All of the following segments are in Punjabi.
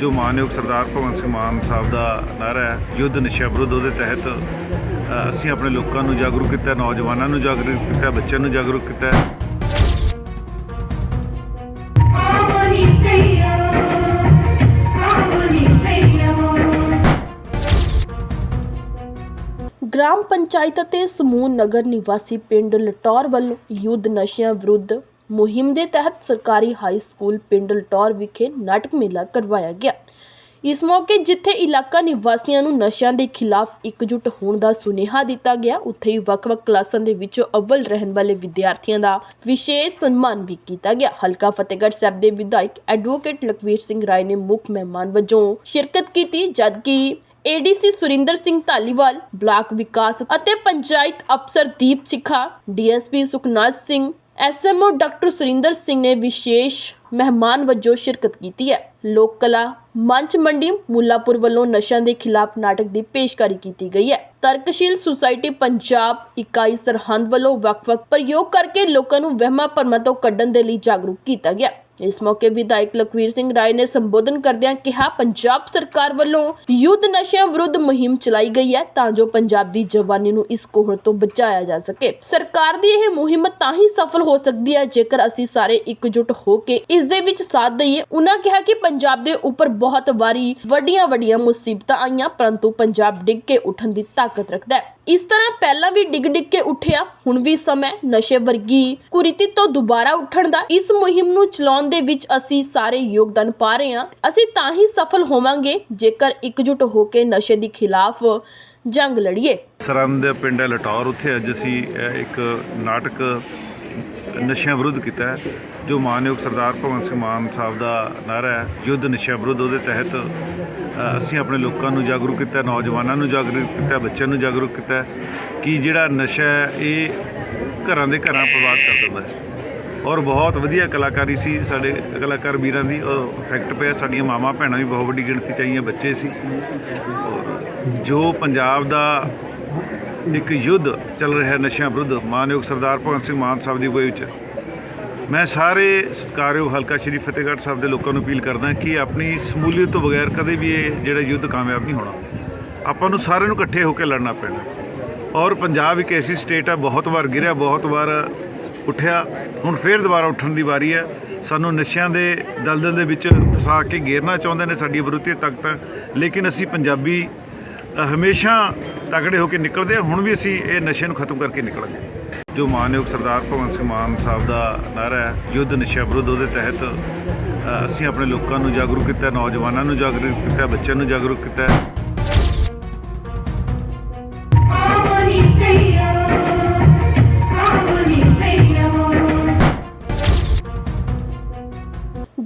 ਜੋ ਮਾਨਯੋਗ ਸਰਦਾਰ ਭਗਵੰਤ ਸਿੰਘ ਮਾਨ ਸਾਹਿਬ ਦਾ ਨਾਰਾ ਹੈ ਯੁੱਧ ਨਸ਼ਾ ਵਿਰੁੱਧ ਉਹਦੇ ਤਹਿਤ ਅਸੀਂ ਆਪਣੇ ਲੋਕਾਂ ਨੂੰ ਜਾਗਰੂਕ ਕੀਤਾ ਨੌਜਵਾਨਾਂ ਨੂੰ ਜਾਗਰੂਕ ਕੀਤਾ ਬੱਚਿਆਂ ਨੂੰ ਜਾਗਰੂਕ ਕੀਤਾ. ਗ੍ਰਾਮ ਪੰਚਾਇਤ ਅਤੇ ਸਮੂਹ ਨਗਰ ਨਿਵਾਸੀ ਪਿੰਡ ਲਟੌਰ ਵੱਲੋਂ ਯੁੱਧ ਨਸ਼ਿਆਂ ਵਿਰੁੱਧ ਮੁਹਿੰਮ ਦੇ ਤਹਿਤ ਸਰਕਾਰੀ ਹਾਈ ਸਕੂਲ ਪਿੰਡ ਲਟੌਰ ਵਿਖੇ ਨਾਟਕ ਮੇਲਾ ਕਰਵਾਇਆ ਗਿਆ। ਇਸ ਮੌਕੇ ਜਿੱਥੇ ਇਲਾਕਾ ਨਿਵਾਸੀਆਂ ਨੂੰ ਨਸ਼ਿਆਂ ਦੇ ਖਿਲਾਫ ਇਕਜੁੱਟ ਹੋਣ ਦਾ ਸੁਨੇਹਾ ਦਿੱਤਾ ਗਿਆ, ਉੱਥੇ ਹੀ ਵੱਖ-ਵੱਖ ਕਲਾਸਾਂ ਦੇ ਵਿੱਚੋਂ ਅਵਲ ਰਹਿਣ ਵਾਲੇ ਵਿਦਿਆਰਥੀਆਂ ਦਾ ਵਿਸ਼ੇਸ਼ ਸਨਮਾਨ ਵੀ ਕੀਤਾ ਗਿਆ। ਹਲਕਾ ਫਤਿਹਗੜ੍ਹ ਸਾਹਿਬ ਦੇ ਵਿਧਾਇਕ ਐਡਵੋਕੇਟ ਲਖਵੀਰ ਸਿੰਘ ਰਾਏ ਨੇ ਮੁੱਖ ਮਹਿਮਾਨ ਵਜੋਂ ਸ਼ਿਰਕਤ ਕੀਤੀ, ਜਦਕਿ ਏਡੀਸੀ ਸੁਰਿੰਦਰ ਸਿੰਘ ਧਾਲੀਵਾਲ, ਬਲਾਕ ਵਿਕਾਸ ਅਤੇ ਪੰਚਾਇਤ ਅਫਸਰ Deep Shikha, DSP Sukhnaj Singh SMO doctor Surinder Singh ਨੇ ਵਿਸ਼ੇਸ਼ ਮਹਿਮਾਨ ਵਜੋਂ ਸ਼ਿਰਕਤ ਕੀਤੀ ਹੈ। ਲੋਕ ਕਲਾ ਮੰਚ ਮੰਡੀ ਮੁੱਲਾਪੁਰ ਵੱਲੋਂ ਨਸ਼ਿਆਂ ਦੇ ਖਿਲਾਫ ਨਾਟਕ ਦੀ ਪੇਸ਼ਕਾਰੀ ਕੀਤੀ ਗਈ ਹੈ। ਤਰਕਸ਼ੀਲ ਸੁਸਾਇਟੀ ਪੰਜਾਬ ਇਕਾਈ ਸਰਹੰਦ ਵੱਲੋਂ ਵੱਖ-ਵੱਖ ਪ੍ਰਯੋਗ ਕਰਕੇ ਲੋਕਾਂ ਨੂੰ ਵਹਿਮਾਂ ਭਰਮਾਂ ਤੋਂ ਕੱਢਣ ਦੇ ਲਈ ਜਾਗਰੂਕ ਕੀਤਾ ਗਿਆ। ਇਸ ਮੌਕੇ ਵਿਧਾਇਕ ਲਖਵੀਰ ਸਿੰਘ ਰਾਏ ਨੇ ਸੰਬੋਧਨ ਕਰਦਿਆਂ ਕਿਹਾ, ਪੰਜਾਬ ਸਰਕਾਰ ਵੱਲੋਂ ਯੁੱਧ ਨਸ਼ਿਆਂ ਵਿਰੁੱਧ ਮੁਹਿੰਮ ਚਲਾਈ ਗਈ ਹੈ ਤਾਂ ਜੋ ਪੰਜਾਬ ਦੀ ਜਵਾਨੀ ਨੂੰ ਇਸ ਕੋਹੜ ਤੋਂ ਬਚਾਇਆ ਜਾ ਸਕੇ। ਸਰਕਾਰ ਦੀ ਇਹ ਮੁਹਿੰਮ ਤਾਂ ਹੀ ਸਫਲ ਹੋ ਸਕਦੀ ਹੈ ਜੇਕਰ ਅਸੀਂ ਸਾਰੇ ਇਕਜੁੱਟ ਹੋ ਕੇ ਇਸ ਦੇ ਵਿੱਚ ਸਾਥ ਦਈਏ। ਉਹਨਾਂ ਕਿਹਾ ਕਿ ਪੰਜਾਬ ਦੇ ਉੱਪਰ ਬਹੁਤ ਵਾਰੀ ਵੱਡੀਆਂ ਵੱਡੀਆਂ ਮੁਸੀਬਤਾਂ ਆਈਆਂ, ਪਰੰਤੂ ਪੰਜਾਬ ਡਿੱਗ ਕੇ ਉੱਠਣ ਦੀ ਤਾਕਤ ਰੱਖਦਾ ਹੈ। ਇਸ ਤਰ੍ਹਾਂ ਪਹਿਲਾਂ ਵੀ ਡਿੱਗ ਡਿੱਗ ਕੇ ਉੱਠਿਆ, ਹੁਣ ਵੀ ਸਮਾਂ ਨਸ਼ੇ ਵਰਗੀ। ਕੁਰੀਤੀ ਤੋਂ ਦੁਬਾਰਾ ਉੱਠਣ ਦਾ ਇਸ ਮੁਹਿੰਮ ਨੂੰ ਚਲਾਉਣ ਦੇ ਵਿੱਚ ਅਸੀਂ ਸਾਰੇ ਯੋਗਦਾਨ ਪਾ ਰਹੇ ਹਾਂ। ਅਸੀਂ ਤਾਂ ਹੀ ਸਫਲ ਹੋਵਾਂਗੇ ਜੇਕਰ ਇਕਜੁੱਟ ਹੋ ਕੇ ਨਸ਼ੇ ਦੇ ਖਿਲਾਫ ਜੰਗ ਲੜੀਏ। ਸਰੰਦ ਦੇ ਪਿੰਡ ਹੈ, ਲਟੌਰ, ਉੱਥੇ ਅੱਜ ਅਸੀਂ ਇੱਕ ਨਾਟਕ ਨਸ਼ਿਆਂ ਵਿਰੁੱਧ ਕੀਤਾ ਜੋ ਮਾਨਯੋਗ ਸਰਦਾਰ ਭਗਵੰਤ ਸਿੰਘ ਮਾਨ ਸਾਹਿਬ ਦਾ ਨਾਰਾ ਹੈ, ਯੁੱਧ ਨਸ਼ਿਆਂ ਵਿਰੁੱਧ ਉਹਦੇ ਤਹਿਤ ਅਸੀਂ ਆਪਣੇ ਲੋਕਾਂ ਨੂੰ ਜਾਗਰੂਕ ਕੀਤਾ ਨੌਜਵਾਨਾਂ ਨੂੰ ਜਾਗਰੂਕ ਕੀਤਾ ਬੱਚਿਆਂ ਨੂੰ ਜਾਗਰੂਕ ਕੀਤਾ ਕਿ ਜਿਹੜਾ ਨਸ਼ਾ ਹੈ, ਇਹ ਘਰਾਂ ਦੇ ਘਰਾਂ ਪ੍ਰਵਾਦ ਕਰ ਦਿੰਦਾ ਹੈ। ਔਰ ਬਹੁਤ ਵਧੀਆ ਕਲਾਕਾਰੀ ਸੀ ਸਾਡੇ ਕਲਾਕਾਰ ਵੀਰਾਂ ਦੀ ਇਫੈਕਟ ਪਿਆ, ਸਾਡੀਆਂ ਮਾਵਾਂ ਭੈਣਾਂ ਵੀ ਬਹੁਤ ਵੱਡੀ ਗਿਣਤੀ 'ਚ ਆਈਆਂ, ਬੱਚੇ ਸੀ। ਔਰ ਜੋ ਪੰਜਾਬ ਦਾ ਇੱਕ ਯੁੱਧ ਚੱਲ ਰਿਹਾ ਨਸ਼ਿਆਂ ਵਿਰੁੱਧ, ਮਾਨਯੋਗ ਸਰਦਾਰ ਭਗਵੰਤ ਸਿੰਘ ਮਾਨ ਸਾਹਿਬ ਦੀ ਅਗਵਾਈ ਵਿੱਚ। ਮੈਂ ਸਾਰੇ ਸਤਿਕਾਰਯੋਗ ਹਲਕਾ ਸ਼੍ਰੀ ਫਤਿਹਗੜ੍ਹ ਸਾਹਿਬ ਦੇ ਲੋਕਾਂ ਨੂੰ ਅਪੀਲ ਕਰਦਾ ਕਿ ਆਪਣੀ ਸਮੂਲੀਅਤ ਤੋਂ ਬਗੈਰ ਕਦੇ ਵੀ ਇਹ ਜਿਹੜਾ ਯੁੱਧ ਕਾਮਯਾਬ ਨਹੀਂ ਹੋਣਾ। ਆਪਾਂ ਨੂੰ ਸਾਰਿਆਂ ਨੂੰ ਇਕੱਠੇ ਹੋ ਕੇ ਲੜਨਾ ਪੈਣਾ। ਔਰ ਪੰਜਾਬ ਇੱਕ ਐਸੀ ਸਟੇਟ ਹੈ ਬਹੁਤ ਵਾਰ ਗਿਰਿਆ, ਬਹੁਤ ਵਾਰ ਉੱਠਿਆ, ਹੁਣ ਫੇਰ ਦੁਬਾਰਾ ਉੱਠਣ ਦੀ ਵਾਰੀ ਹੈ। ਸਾਨੂੰ ਨਸ਼ਿਆਂ ਦੇ ਦਲਦਲ ਦੇ ਵਿੱਚ ਫਸਾ ਕੇ ਘੇਰਨਾ ਚਾਹੁੰਦੇ ਨੇ ਸਾਡੀ ਵਿਰੋਧੀ ਤਾਕਤਾਂ, ਲੇਕਿਨ ਅਸੀਂ ਪੰਜਾਬੀ ਹਮੇਸ਼ਾ ਤਕੜੇ ਹੋ ਕੇ ਨਿਕਲਦੇ ਹਾਂ ਹੁਣ ਵੀ ਅਸੀਂ ਇਹ ਨਸ਼ੇ ਨੂੰ ਖਤਮ ਕਰਕੇ ਨਿਕਲਾਂਗੇ ਜੋ ਮਾਨਯੋਗ ਸਰਦਾਰ ਭਗਵੰਤ ਸਿੰਘ ਮਾਨ ਸਾਹਿਬ ਦਾ ਨਾਰਾ ਹੈ, ਯੁੱਧ ਨਸ਼ਾ ਵਿਰੁੱਧ, ਉਹਦੇ ਤਹਿਤ ਅਸੀਂ ਆਪਣੇ ਲੋਕਾਂ ਨੂੰ ਜਾਗਰੂਕ ਕੀਤਾ ਨੌਜਵਾਨਾਂ ਨੂੰ ਜਾਗਰੂਕ ਕੀਤਾ ਬੱਚਿਆਂ ਨੂੰ ਜਾਗਰੂਕ ਕੀਤਾ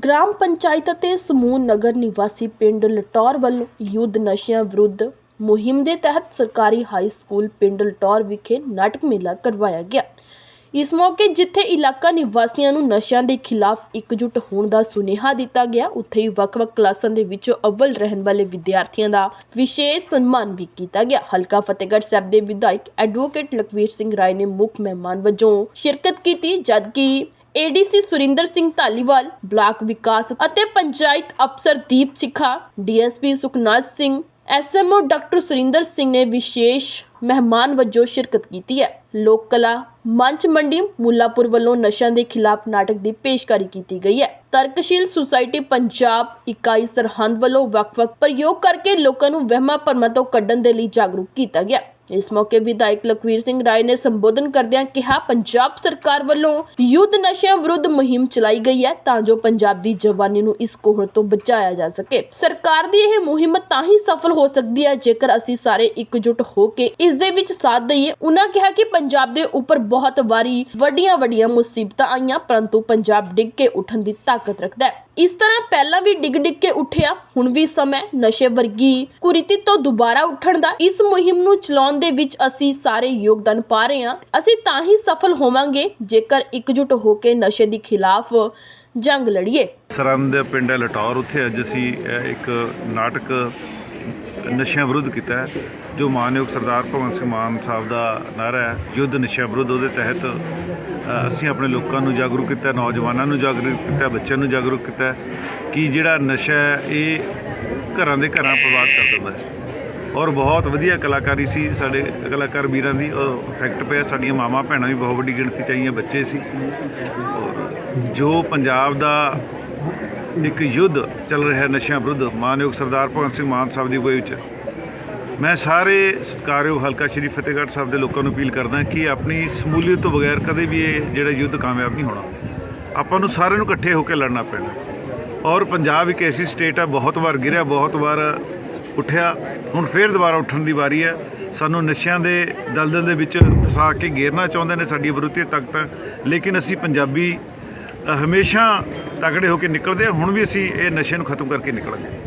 ਗ੍ਰਾਮ ਪੰਚਾਇਤ ਅਤੇ ਸਮੂਹ ਨਗਰ ਨਿਵਾਸੀ ਪਿੰਡ ਲਟੌਰ ਵੱਲੋਂ ਯੁੱਧ ਨਸ਼ਿਆਂ ਵਿਰੁੱਧ ਮੁਹਿੰਮ ਦੇ ਤਹਿਤ ਸਰਕਾਰੀ ਹਾਈ ਸਕੂਲ ਪਿੰਡ ਲਟੌਰ ਵਿਖੇ ਨਾਟਕ ਮੇਲਾ ਕਰਵਾਇਆ ਗਿਆ। ਇਸ ਮੌਕੇ ਜਿੱਥੇ ਇਲਾਕਾ ਨਿਵਾਸੀਆਂ ਨੂੰ ਨਸ਼ਿਆਂ ਦੇ ਖਿਲਾਫ ਇਕਜੁੱਟ ਹੋਣ ਦਾ ਸੁਨੇਹਾ ਦਿੱਤਾ ਗਿਆ, ਉੱਥੇ ਹੀ ਵੱਖ-ਵੱਖ ਕਲਾਸਾਂ ਦੇ ਵਿੱਚੋਂ ਅਵਲ ਰਹਿਣ ਵਾਲੇ ਵਿਦਿਆਰਥੀਆਂ ਦਾ ਵਿਸ਼ੇਸ਼ ਸਨਮਾਨ ਵੀ ਕੀਤਾ ਗਿਆ। ਹਲਕਾ ਫਤਿਹਗੜ੍ਹ ਸਾਹਿਬ ਦੇ ਵਿਧਾਇਕ ਐਡਵੋਕੇਟ ਲਖਵੀਰ ਸਿੰਘ ਰਾਏ ਨੇ ਮੁੱਖ ਮਹਿਮਾਨ ਵਜੋਂ ਸ਼ਿਰਕਤ ਕੀਤੀ, ਜਦਕਿ ਏਡੀਸੀ ਸੁਰਿੰਦਰ ਸਿੰਘ ਧਾਲੀਵਾਲ, ਬਲਾਕ ਵਿਕਾਸ ਅਤੇ ਪੰਚਾਇਤ ਅਫਸਰ Deep Shikha, DSP Sukhnaj Singh SMO doctor Surinder Singh ਨੇ ਵਿਸ਼ੇਸ਼ ਮਹਿਮਾਨ ਵਜੋਂ ਸ਼ਿਰਕਤ ਕੀਤੀ ਹੈ। ਲੋਕ ਕਲਾ ਮੰਚ ਮੰਡੀ ਮੁੱਲਾਪੁਰ ਵੱਲੋਂ ਨਸ਼ਿਆਂ ਦੇ ਖਿਲਾਫ ਨਾਟਕ ਦੀ ਪੇਸ਼ਕਾਰੀ ਕੀਤੀ ਗਈ ਹੈ। ਤਰਕਸ਼ੀਲ ਸੁਸਾਇਟੀ ਪੰਜਾਬ ਇਕਾਈ ਸਰਹੰਦ ਵੱਲੋਂ ਵੱਖ-ਵੱਖ ਪ੍ਰਯੋਗ ਕਰਕੇ ਲੋਕਾਂ ਨੂੰ ਵਹਿਮਾਂ ਭਰਮਾਂ ਤੋਂ ਕੱਢਣ ਦੇ ਲਈ ਜਾਗਰੂਕ ਕੀਤਾ ਗਿਆ। ਇਸ ਮੌਕੇ ਵਿਧਾਇਕ ਲਖਵੀਰ ਸਿੰਘ ਰਾਏ ਨੇ ਸੰਬੋਧਨ ਕਰਦਿਆਂ ਕਿਹਾ, ਪੰਜਾਬ ਸਰਕਾਰ ਵੱਲੋਂ ਯੁੱਧ ਨਸ਼ਿਆਂ ਵਿਰੁੱਧ ਮੁਹਿੰਮ ਚਲਾਈ ਗਈ ਹੈ ਤਾਂ ਜੋ ਪੰਜਾਬ ਦੀ ਜਵਾਨੀ ਨੂੰ ਇਸ ਕੋਹੜ ਤੋਂ ਬਚਾਇਆ ਜਾ ਸਕੇ। ਸਰਕਾਰ ਦੀ ਇਹ ਮੁਹਿੰਮ ਤਾਂ ਹੀ ਸਫਲ ਹੋ ਸਕਦੀ ਹੈ ਜੇਕਰ ਅਸੀਂ ਸਾਰੇ ਇਕਜੁੱਟ ਹੋ ਕੇ ਇਸ ਦੇ ਵਿੱਚ ਸਾਥ ਦਈਏ। ਉਹਨਾਂ ਕਿਹਾ ਕਿ ਪੰਜਾਬ ਦੇ ਉੱਪਰ ਬਹੁਤ ਵਾਰੀ ਵੱਡੀਆਂ ਵੱਡੀਆਂ ਮੁਸੀਬਤਾਂ ਆਈਆਂ, ਪਰੰਤੂ ਪੰਜਾਬ ਡਿੱਗ ਕੇ ਉੱਠਣ ਦੀ ਤਾਕਤ ਰੱਖਦਾ ਹੈ। ਇਸ ਤਰ੍ਹਾਂ ਪਹਿਲਾਂ ਵੀ ਡਿੱਗ ਡਿੱਗ ਕੇ ਉੱਠਿਆ, ਹੁਣ ਵੀ ਸਮਾਂ ਨਸ਼ੇ ਵਰਗੀ। ਕੁਰੀਤੀ ਤੋਂ ਦੁਬਾਰਾ ਉੱਠਣ ਦਾ, ਇਸ ਮੁਹਿੰਮ ਨੂੰ ਚਲਾਉਣ ਦੇ ਵਿੱਚ ਅਸੀਂ ਸਾਰੇ ਯੋਗਦਾਨ ਪਾ ਰਹੇ ਹਾਂ। ਅਸੀਂ ਤਾਂ ਹੀ ਸਫਲ ਹੋਵਾਂਗੇ ਜੇਕਰ ਇਕਜੁੱਟ ਹੋ ਕੇ ਨਸ਼ੇ ਦੇ ਖਿਲਾਫ ਜੰਗ ਲੜੀਏ। ਸਰੰਦ ਦੇ ਪਿੰਡ ਹੈ, ਲਟੌਰ, ਉੱਥੇ ਅੱਜ ਅਸੀਂ ਇੱਕ ਨਾਟਕ ਨਸ਼ਿਆਂ ਵਿਰੁੱਧ ਕੀਤਾ ਜੋ ਮਾਨਯੋਗ ਸਰਦਾਰ ਭਗਵੰਤ ਸਿੰਘ ਮਾਨ ਸਾਹਿਬ ਦਾ ਨਾਰਾ ਹੈ। ਯੁੱਧ ਨਸ਼ਿਆਂ ਵਿਰੁੱਧ ਉਹਦੇ ਤਹਿਤ ਅਸੀਂ ਆਪਣੇ ਲੋਕਾਂ ਨੂੰ ਜਾਗਰੂਕ ਕੀਤਾ, ਨੌਜਵਾਨਾਂ ਨੂੰ ਜਾਗਰੂਕ ਕੀਤਾ, ਬੱਚਿਆਂ ਨੂੰ ਜਾਗਰੂਕ ਕੀਤਾ ਕਿ ਜਿਹੜਾ ਨਸ਼ਾ ਹੈ, ਇਹ ਘਰਾਂ ਦੇ ਘਰਾਂ ਬਰਬਾਦ ਕਰ ਦਿੰਦਾ ਹੈ। ਔਰ ਬਹੁਤ ਵਧੀਆ ਕਲਾਕਾਰੀ ਸੀ ਸਾਡੇ ਕਲਾਕਾਰ ਵੀਰਾਂ ਦੀ, ਉਹ ਇਫੈਕਟ ਪਿਆ। ਸਾਡੀਆਂ ਮਾਵਾਂ ਭੈਣਾਂ ਵੀ ਬਹੁਤ ਵੱਡੀ ਗਿਣਤੀ 'ਚ ਆਈਆਂ, ਬੱਚੇ ਸੀ। ਔਰ ਜੋ ਪੰਜਾਬ ਦਾ ਇੱਕ ਯੁੱਧ ਚੱਲ ਰਿਹਾ ਨਸ਼ਿਆਂ ਵਿਰੁੱਧ, ਮਾਨਯੋਗ ਸਰਦਾਰ ਭਗਵੰਤ ਸਿੰਘ ਮਾਨ ਸਾਹਿਬ ਦੀ ਗੋਈ ਵਿੱਚ ਮੈਂ ਸਾਰੇ ਸਤਿਕਾਰਯੋਗ ਹਲਕਾ ਸ਼੍ਰੀ ਫਤਿਹਗੜ੍ਹ ਸਾਹਿਬ ਦੇ ਲੋਕਾਂ ਨੂੰ ਅਪੀਲ ਕਰਦਾ ਕਿ ਆਪਣੀ ਸਮੂਲੀਅਤ ਤੋਂ ਬਗੈਰ ਕਦੇ ਵੀ ਇਹ ਜਿਹੜਾ ਯੁੱਧ ਕਾਮਯਾਬ ਨਹੀਂ ਹੋਣਾ। ਆਪਾਂ ਨੂੰ ਸਾਰਿਆਂ ਨੂੰ ਇਕੱਠੇ ਹੋ ਕੇ ਲੜਨਾ ਪੈਣਾ। ਔਰ ਪੰਜਾਬ ਇੱਕ ਐਸੀ ਸਟੇਟ ਹੈ ਬਹੁਤ ਵਾਰ ਗਿਰਿਆ, ਬਹੁਤ ਵਾਰ ਉੱਠਿਆ, ਹੁਣ ਫੇਰ ਦੁਬਾਰਾ ਉੱਠਣ ਦੀ ਵਾਰੀ ਹੈ। ਸਾਨੂੰ ਨਸ਼ਿਆਂ ਦੇ ਦਲਦਲ ਦੇ ਵਿੱਚ ਫਸਾ ਕੇ ਗੇਰਨਾ ਚਾਹੁੰਦੇ ਨੇ ਸਾਡੀ ਵਿਰੋਧੀ ਤਾਕਤ। ਹੈ ਲੇਕਿਨ ਅਸੀਂ ਪੰਜਾਬੀ ਹਮੇਸ਼ਾ ਤਗੜੇ ਹੋ ਕੇ ਨਿਕਲਦੇ ਹਾਂ, ਹੁਣ ਵੀ ਅਸੀਂ ਇਹ ਨਸ਼ੇ ਨੂੰ ਖਤਮ ਕਰਕੇ ਨਿਕਲਾਂਗੇ।